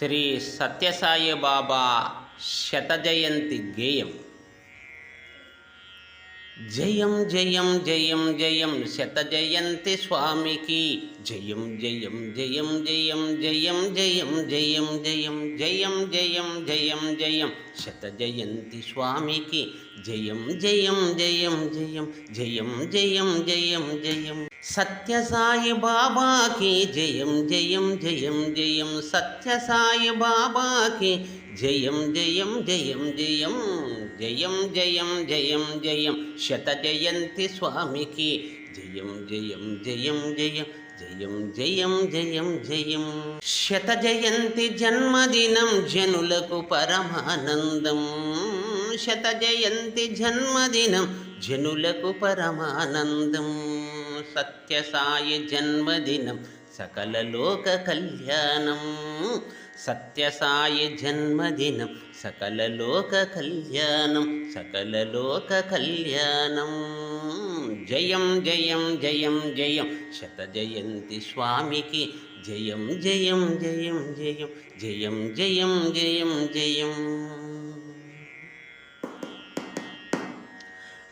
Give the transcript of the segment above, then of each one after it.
శ్రీ సత్యసాయి బాబా శతజయంతి గేయం జయం జయం జయం జయం శతజయంతి స్వామికి జయం జయం జయం జయం జయం జయం జయం జయం జయం జయం జయం జయం శతజయంతి స్వామికి జయం జయం జయం జయం జయం జయం జయం జయం సత్య సాయి బాబాకి జయం జయం జయం జయం సత్య సాయి బాబాకి జయం జయం జయం జయం జయం జయం జయం జయం శత జయంతి స్వామికి జయం జయం జయం జయం జయం జయం జయం జయం శత జయంతి జన్మదినం జనులకు పరమానందం శత జయంతి జన్మదినం. జనులకు పరమానందం. సత్యసాయి జన్మదినం. సకల లోక కళ్యాణం. సత్యసాయి జన్మదినం. సకల లోక కళ్యాణం. సకల లోక కళ్యాణం. జయం జయం జయం జయం. శత జయంతి స్వామికి. జయం జయం జయం జయం. జయం జయం జయం జయం.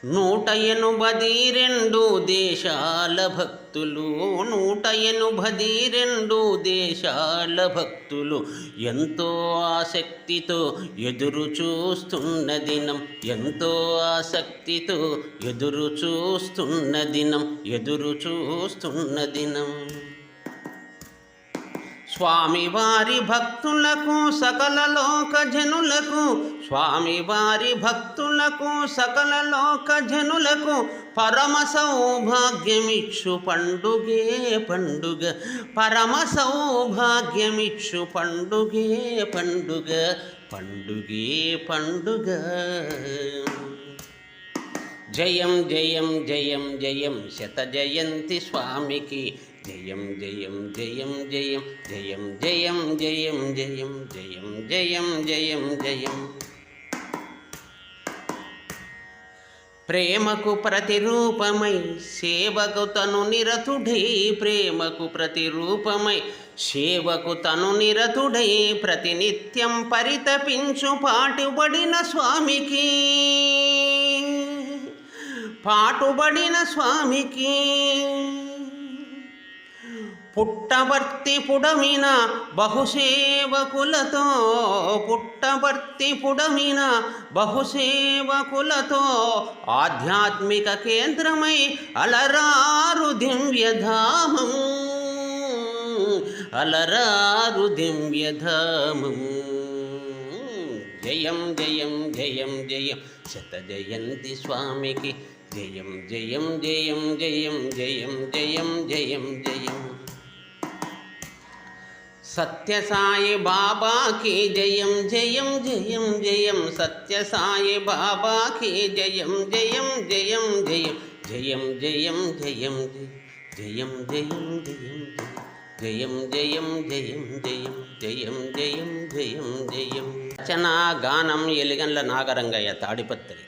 నూట ఎనుబది రెండు దేశాల భక్తులు నూట ఎనుబది రెండు దేశాల భక్తులు ఎంతో ఆసక్తితో ఎదురు చూస్తున్న దినం ఎంతో ఆసక్తితో ఎదురు చూస్తున్న దినం ఎదురు చూస్తున్న దినం. స్వామివారి భక్తులకు సకల లోక జనులకు స్వామివారి భక్తులకు సకల లోక జనులకు పరమ సౌభాగ్యమిచ్చు పండుగే పండుగ. పరమ సౌభాగ్యమిచ్చు పండుగే పండుగ. పండుగే పండుగ. జయం జయం జయం జయం శత జయంతి స్వామికి జయం జయం జయం జయం జయం జయం జయం జయం జయం జయం జయం జయం ప్రేమకు ప్రతిరూపమై సేవకు తను నిరతుడై ప్రేమకు ప్రతిరూపమై సేవకు తను నిరతుడై ప్రతినిత్యం పరితపించు పాటుబడిన స్వామికి పాటుబడిన స్వామికి. పుట్టవర్తి పుడమిన బహుసేవకులతో పుట్టవర్తి పుడమిన బహుసేవకులతో ఆధ్యాత్మిక కేంద్రమై అలరారు దివ్యధామం అలరారు దివ్యధామం జయం జయం జయం జయం. శత జయంతి స్వామికి జయం జయం జయం జయం జయం జయం జయం జయం సత్యసాయి బాబాకి జయం జయం జయం జయం సత్యసాయి బాబాకి జయం జయం జయం జయం జయం జయం జయం జయం జయం జయం జయం జయం జయం జయం జయం జయం జయం జయం రచనా గానం ఎలిగన్ల నాగరంగయ్య తాడిపత్రి